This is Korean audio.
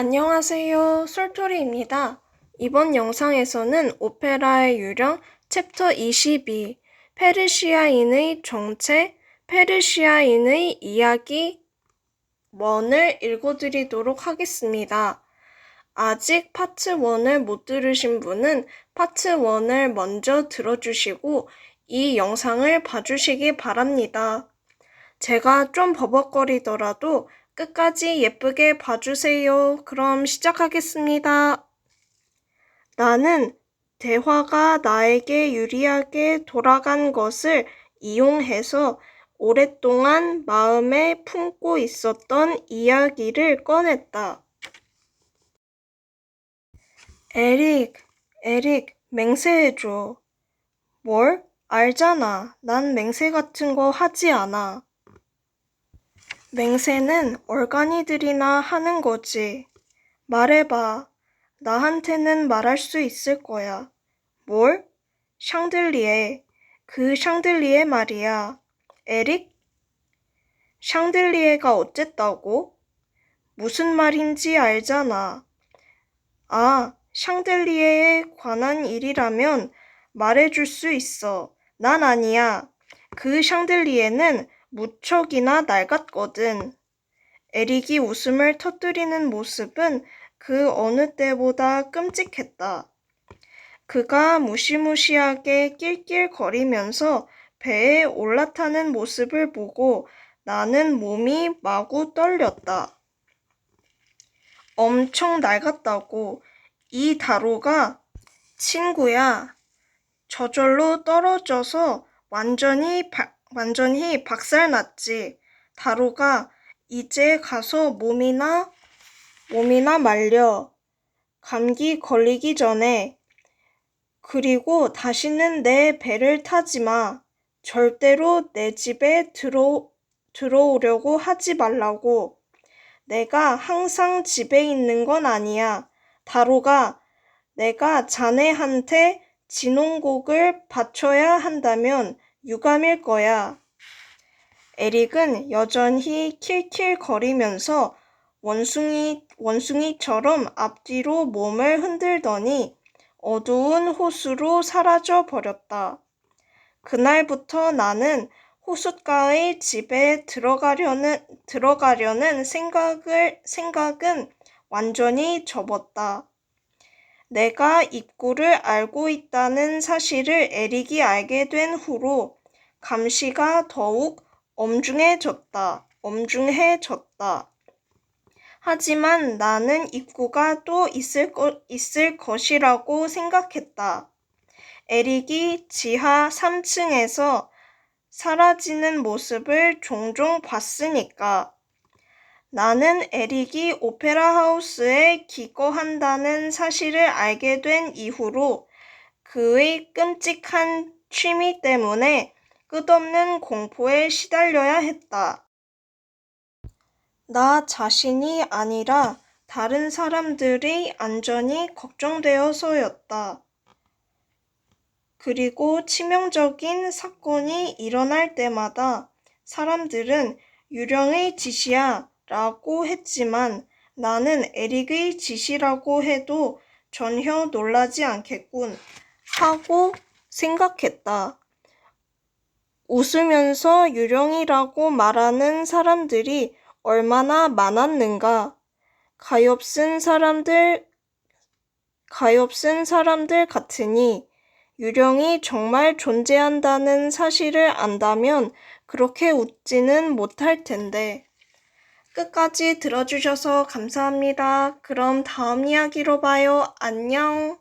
안녕하세요. 솔토리입니다. 이번 영상에서는 오페라의 유령 챕터 22 페르시아인의 정체, 페르시아인의 이야기 1을 읽어드리도록 하겠습니다. 아직 파트 1을 못 들으신 분은 파트 1을 먼저 들어주시고 이 영상을 봐주시기 바랍니다. 제가 좀 버벅거리더라도 끝까지 예쁘게 봐주세요. 그럼 시작하겠습니다. 나는 대화가 나에게 유리하게 돌아간 것을 이용해서 오랫동안 마음에 품고 있었던 이야기를 꺼냈다. 에릭, 에릭, 맹세해줘. 뭘? 알잖아. 난 맹세 같은 거 하지 않아. 맹세는 얼간이들이나 하는 거지. 말해봐. 나한테는 말할 수 있을 거야. 뭘? 샹들리에. 그 샹들리에 말이야. 에릭? 샹들리에가 어쨌다고? 무슨 말인지 알잖아. 아, 샹들리에에 관한 일이라면 말해줄 수 있어. 난 아니야. 그 샹들리에는 무척이나 낡았거든. 에릭이 웃음을 터뜨리는 모습은 그 어느 때보다 끔찍했다. 그가 무시무시하게 낄낄거리면서 배에 올라타는 모습을 보고 나는 몸이 마구 떨렸다. 엄청 낡았다고. 이 다로가 친구야. 저절로 떨어져서 완전히 바, 완전히 박살났지. 다로가 이제 가서 몸이나 몸이나 말려. 감기 걸리기 전에. 그리고 다시는 내 배를 타지 마. 절대로 내 집에 들어, 들어오려고 하지 말라고. 내가 항상 집에 있는 건 아니야. 다로가 내가 자네한테 진홍곡을 바쳐야 한다면 유감일 거야. 에릭은 여전히 킬킬거리면서 원숭이, 원숭이처럼 앞뒤로 몸을 흔들더니 어두운 호수로 사라져 버렸다. 그날부터 나는 호숫가의 집에 들어가려는, 들어가려는 생각을, 생각은 완전히 접었다. 내가 입구를 알고 있다는 사실을 에릭이 알게 된 후로 감시가 더욱 엄중해졌다. 엄중해졌다. 하지만 나는 입구가 또 있을, 거, 있을 것이라고 생각했다. 에릭이 지하 3층에서 사라지는 모습을 종종 봤으니까. 나는 에릭이 오페라 하우스에 기거한다는 사실을 알게 된 이후로 그의 끔찍한 취미 때문에 끝없는 공포에 시달려야 했다. 나 자신이 아니라 다른 사람들의 안전이 걱정되어서였다. 그리고 치명적인 사건이 일어날 때마다 사람들은 유령의 짓이야 라고 했지만 나는 에릭의 짓이라고 해도 전혀 놀라지 않겠군 하고 생각했다. 웃으면서 유령이라고 말하는 사람들이 얼마나 많았는가. 가엾은 사람들, 가엾은 사람들 같으니 유령이 정말 존재한다는 사실을 안다면 그렇게 웃지는 못할 텐데. 끝까지 들어주셔서 감사합니다. 그럼 다음 이야기로 봐요. 안녕.